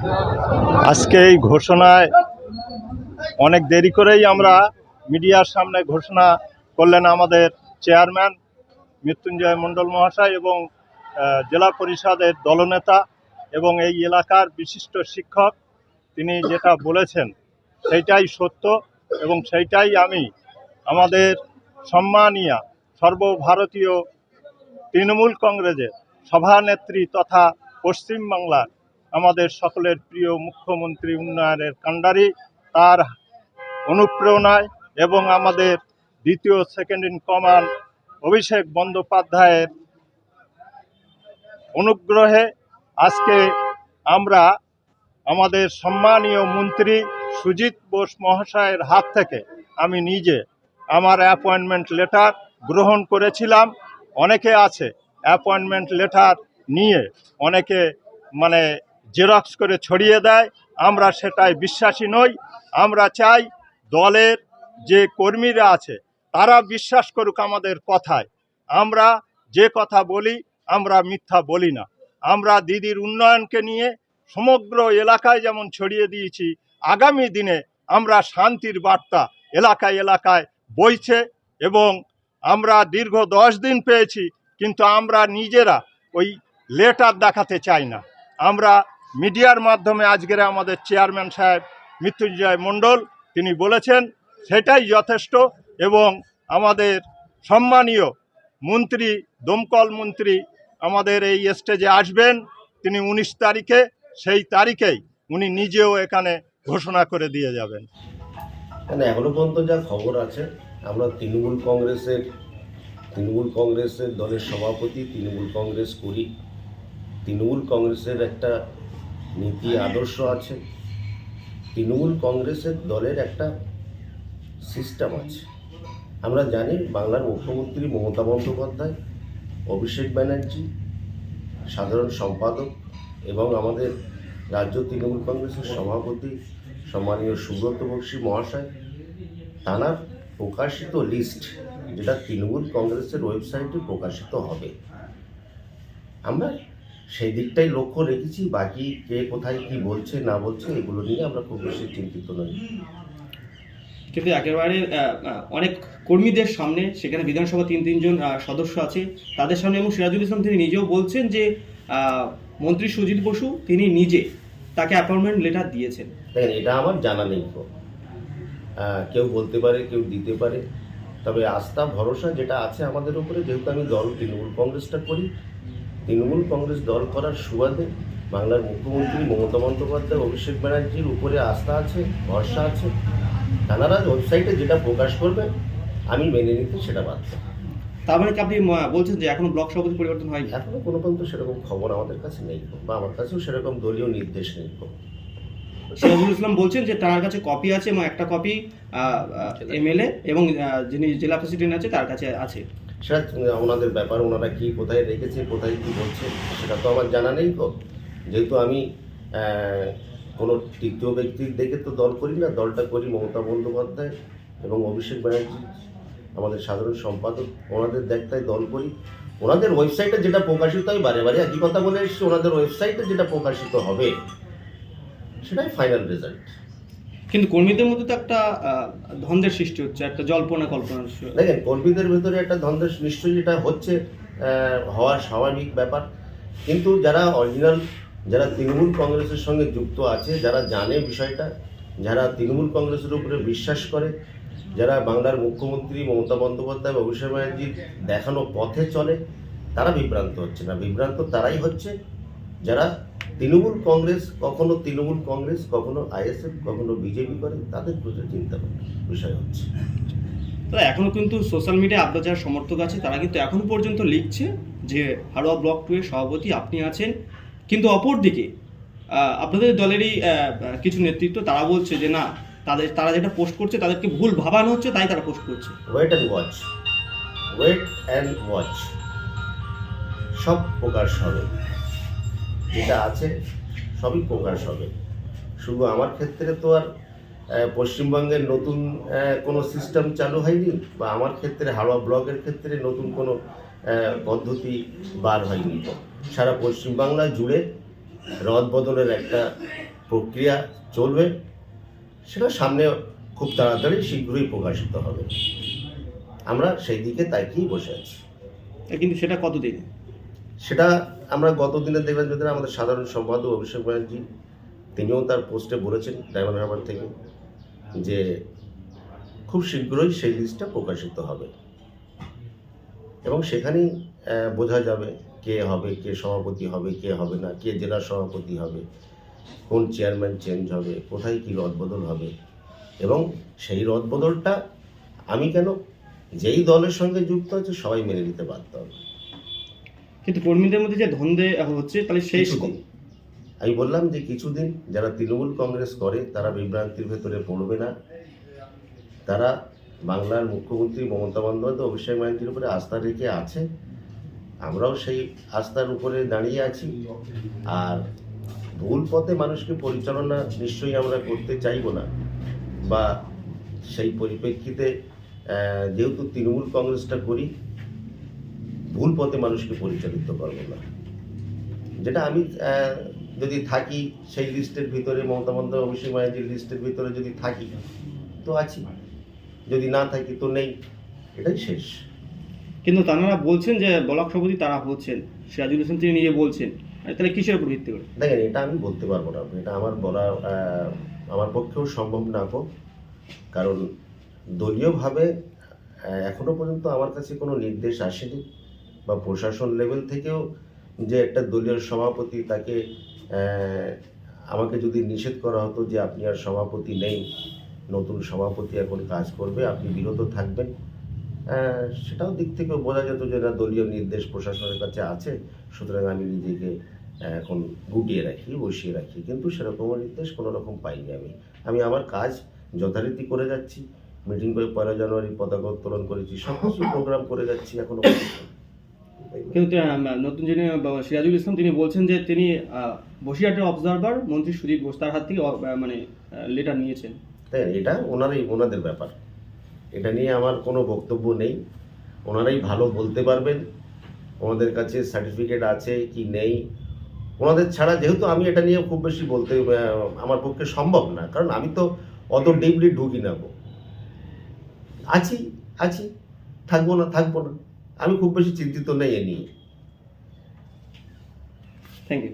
আজকে এই ঘোষণায় অনেক দেরি করেই আমরা মিডিয়ার সামনে ঘোষণা করলেন আমাদের চেয়ারম্যান মৃত্যুঞ্জয় মণ্ডল মহাশয় এবং জেলা পরিষদের দলনেতা এবং এই এলাকার বিশিষ্ট শিক্ষক। তিনি যেটা বলেছেন সেইটাই সত্য এবং সেইটাই আমি আমাদের সম্মানীয় সর্বভারতীয় তৃণমূল কংগ্রেসের সভানেত্রী তথা পশ্চিমবাংলার আমাদের সকলের প্রিয় মুখ্যমন্ত্রী উন্নয়নের কাণ্ডারি, তার অনুপ্রেরণায় এবং আমাদের দ্বিতীয় সেকেন্ড ইন কমান্ড অভিষেক বন্দ্যোপাধ্যায়ের অনুগ্রহে আজকে আমরা আমাদের সম্মানীয় মন্ত্রী সুজিত বোস মহাশয়ের হাত থেকে আমি নিজে আমার অ্যাপয়েন্টমেন্ট লেটার গ্রহণ করেছিলাম। অনেকে আছে অ্যাপয়েন্টমেন্ট লেটার নিয়ে, অনেকে মানে জেরক্স করে ছড়িয়ে দেয়, আমরা সেটাই বিশ্বাসী নই। আমরা চাই দলের যে কর্মীরা আছে, তারা বিশ্বাস করুক আমাদের কথায়। আমরা যে কথা বলি, আমরা মিথ্যা বলি না। আমরা দিদির উন্নয়নকে নিয়ে সমগ্র এলাকায় যেমন ছড়িয়ে দিয়েছি, আগামী দিনে আমরা শান্তির বার্তা এলাকায় এলাকায় বইছে এবং আমরা দীর্ঘ দশ দিন পেয়েছি, কিন্তু আমরা নিজেরা ওই লেটার দেখাতে চাই না। আমরা মিডিয়ার মাধ্যমে আজকের আমাদের চেয়ারম্যান সাহেব মৃত্যুঞ্জয় মণ্ডল, তিনি বলেছেন, সেটাই যথেষ্ট এবং আমাদের সম্মানীয় মন্ত্রী, দমকল মন্ত্রী আমাদের এই স্টেজে আসবেন। তিনি উনিশ তারিখে, সেই তারিখেই উনি নিজেও এখানে ঘোষণা করে দিয়ে যাবেন। এখনও পর্যন্ত যা খবর আছে, আমরা তৃণমূল কংগ্রেসের তৃণমূল কংগ্রেসের দলের সভাপতি, তৃণমূল কংগ্রেস করি। তৃণমূল কংগ্রেসের একটা নীতি আদর্শ আছে। তৃণমূল কংগ্রেসের দলের একটা সিস্টেম আছে। আমরা জানি বাংলার মুখ্যমন্ত্রী মমতা বন্দ্যোপাধ্যায় অভিষেক ব্যানার্জি সাধারণ সম্পাদক এবং আমাদের রাজ্য তৃণমূল কংগ্রেসের সভাপতি সম্মানীয় সুব্রত বক্সী মহাশয় তানার প্রকাশিত লিস্ট যেটা তৃণমূল কংগ্রেসের ওয়েবসাইটে প্রকাশিত হবে। আমরা সেই দিকটাই লক্ষ্য রেখেছি বাকি কে কোথায় কি বলছে না বলছে এগুলো নিয়ে আমরা খুব বেশি চিন্তিত নই। কিন্তু একেবারে অনেক কর্মীদের সামনে সেখানে বিধানসভা তিন তিনজন সদস্য আছে তাদের সামনে এবং সিরাজুল ইসলাম তিনি নিজেও বলছেন যে মন্ত্রী সুজিত বসু তিনি নিজে তাকে অ্যাপয়েন্টমেন্ট লেটার দিয়েছেন। দেখেন এটা আমার জানা নেই তো। কেউ বলতে পারে কেউ দিতে পারে। তবে আস্থা ভরসা যেটা আছে আমাদের উপরে যেহেতু আমি দল তৃণমূল কংগ্রেসটা করি তৃণমূল কংগ্রেস দল করার সুবাদে বাংলার মুখ্যমন্ত্রী মমতা বন্দ্যোপাধ্যায় অভিষেক ব্যানার্জির উপরে আস্থা আছে ভরসা আছে। তারা ওয়েবসাইটে যেটা প্রকাশ করবে আমি মেনে নিতে সেটা বাধ্য। তার মানে আপনি বলছেন যে এখনও ব্লক সভাপতি পরিবর্তন হয়নি? এখনও কোনো পর্যন্ত সেরকম খবর আমাদের কাছে নেই বা আমার কাছেও সেরকম দলীয় নির্দেশ নেই। সিরাজুল ইসলাম বলছেন যে তার কাছে কপি আছে এবং একটা কপি এমএলএ এবং যিনি জেলা প্রেসিডেন্ট আছে তার কাছে আছে। সেটা ওনাদের ব্যাপার, ওনারা কি, কোথায় রেখেছে, কোথায় কি বলছে, সেটা তো আমার জানা নেই তো। যেহেতু আমি কোনো তৃতীয় ব্যক্তির দেখে তো দল করি না, দলটা করি মমতা বন্দ্যোপাধ্যায় এবং অভিষেক ব্যানার্জি, আমাদের সাধারণ সম্পাদক। ওনাদের দেখতায় দল করি। ওনাদের ওয়েবসাইটে যেটা প্রকাশিত হয়, বারে বারে একই কথা বলে এসছি, ওনাদের ওয়েবসাইটে যেটা প্রকাশিত হবে, সেটাই ফাইনাল রেজাল্ট কিন্তু কর্মীদের মধ্যে তো একটা ধন্দের সৃষ্টি হচ্ছে একটা জল্পনা কল্পনা দেখেন কর্মীদের ভেতরে একটা ধন্দের নিশ্চয়ই যেটা হচ্ছে আহ, হওয়ার স্বাভাবিক ব্যাপার। কিন্তু যারা অরিজিনাল যারা তৃণমূল কংগ্রেসের সঙ্গে যুক্ত আছে যারা জানে বিষয়টা যারা তৃণমূল কংগ্রেসের উপরে বিশ্বাস করে যারা বাংলার মুখ্যমন্ত্রী মমতা বন্দ্যোপাধ্যায় অভিষেক ব্যানার্জির দেখানো পথে চলে তারা বিভ্রান্ত হচ্ছে না। বিভ্রান্ত তারাই হচ্ছে যারা তৃণমূল কংগ্রেস কখনো তৃণমূল কংগ্রেস কখনো আইএসএফ কখনো বিজেপি করে তাদের প্রচুর চিন্তা বিষয় হচ্ছে। তো এখনও কিন্তু সোশ্যাল মিডিয়ায় আপনার যারা সমর্থক আছে তারা কিন্তু এখনও পর্যন্ত লিখছে যে হাড়োয়া ব্লক টু এর সভাপতি আপনি আছেন। কিন্তু অপরদিকে আপনাদের দলেরই কিছু নেতৃত্ব তারা বলছে যে না তাদের তারা যেটা পোস্ট করছে তাদেরকে ভুল ভাবানো হচ্ছে তাই তারা পোস্ট করছে। Wait and watch wait and watch সব প্রকাশ হবে যেটা আছে, সবই প্রকাশ হবে। শুধু আমার ক্ষেত্রে তো আর পশ্চিমবঙ্গের নতুন কোনো সিস্টেম চালু হয়নি বা আমার ক্ষেত্রে হাওড়া ব্লকের ক্ষেত্রে নতুন কোনো পদ্ধতি বার হয়নি। সারা পশ্চিমবাংলা জুড়ে রদ বদলের একটা প্রক্রিয়া চলবে, সেটা সামনে খুব তাড়াতাড়ি শীঘ্রই প্রকাশিত হবে। আমরা সেই দিকে তাকিয়েই বসে আছি। কিন্তু সেটা কতদিনে? সেটা আমরা গত দিনে দেখবেন যদি আমাদের সাধারণ সম্পাদক অভিষেক ব্যানার্জি, তিনিও তার পোস্টে বলেছেন ডায়মন্ড হারবার থেকে যে খুব শীঘ্রই সেই লিস্টটা প্রকাশিত হবে। এবং সেখানেই বোঝা যাবে কে হবে, কে সভাপতি হবে, কে হবে না, কে জেলা সভাপতি হবে, কোন চেয়ারম্যান চেঞ্জ হবে, কোথায় কী রদবদল হবে। এবং সেই রদবদলটা আমি কেন, যেই দলের সঙ্গে যুক্ত আছে সবাই মেনে নিতে বাধ্য হবে। কিন্তু কর্মীদের মধ্যে যে ধন্দে হচ্ছে তাহলে সেই আমি বললাম যে কিছুদিন যারা তৃণমূল কংগ্রেস করে তারা বিভ্রান্তির ভেতরে পড়বে না। তারা বাংলার মুখ্যমন্ত্রী মমতা বন্দ্যোপাধ্যায় অভিষেক ব্যানার্জির উপরে আস্থা রেখে আছে। আমরাও সেই আস্থার উপরে দাঁড়িয়ে আছি। আর ভুল পথে মানুষকে পরিচালনা নিশ্চয়ই আমরা করতে চাইব না। বা সেই পরিপ্রেক্ষিতে যেহেতু তৃণমূল কংগ্রেসটা করি ভুল পথে মানুষকে পরিচালিত করব না। যেটা আমি যদি থাকি সেই লিস্টের ভিতরে মমতা বন্দ্যোপাধ্যায় অভিষেক ব্যানার্জির লিস্টের ভিতরে যদি থাকি তো আছি। যদি না থাকি তো নেই। এটাই শেষ। কিন্তু তারা বলছেন যে ব্লক সভাপতি তারা হচ্ছেন সিরাজুল হোসেন তিনি নিজে বলছেন। তাহলে কিসের উপর ভিত্তি করে? দেখেন এটা আমি বলতে পারব না। এটা আমার বলা আমার পক্ষেও সম্ভব না হোক কারণ দলীয়ভাবে এখনও পর্যন্ত আমার কাছে কোনো নির্দেশ আসেনি। বা প্রশাসন লেভেল থেকেও যে একটা দলীয় সভাপতি তাকে আমাকে যদি নিষেধ করা হতো যে আপনি আর সভাপতি নেই, নতুন সভাপতি এখন কাজ করবে, আপনি বিরত থাকবেন সেটাও দিক থেকে বোঝা যেত যে না দলীয় নির্দেশ প্রশাসনের কাছে আছে, সুতরাং আমি নিজেকে এখন গুটিয়ে রাখি, বসিয়ে রাখি, কিন্তু সেরকম নির্দেশ কোনো রকম পাইনি আমি আমি আমার কাজ যথারীতি করে যাচ্ছি মিটিং করে পয়লা জানুয়ারি পতাকা উত্তোলন করেছি সব কিছু প্রোগ্রাম করে যাচ্ছি, এখনও পর্যন্ত। কিন্তু নতুন যিনি সিরাজুল ইসলাম, তিনি বলছেন যে তিনি বসিরহাটের অবজারভার মন্ত্রী সুজিত বোস তার হাত থেকে মানে লেটার নিয়েছেন। তাই এটা ওনারাই, ওনাদের ব্যাপার। এটা নিয়ে আমার কোনো বক্তব্য নেই। ওনারাই ভালো বলতে পারবেন। ওনাদের কাছে সার্টিফিকেট আছে কি নেই। ওনাদের ছাড়া যেহেতু আমি এটা নিয়ে খুব বেশি বলতে আমার পক্ষে সম্ভব না, কারণ আমি তো অত ডিপলি ঢুকি না। আছি আছি। থাকব না থাকব না। আমি খুব বেশি চিন্তিত নেই এ নিয়ে। Thank you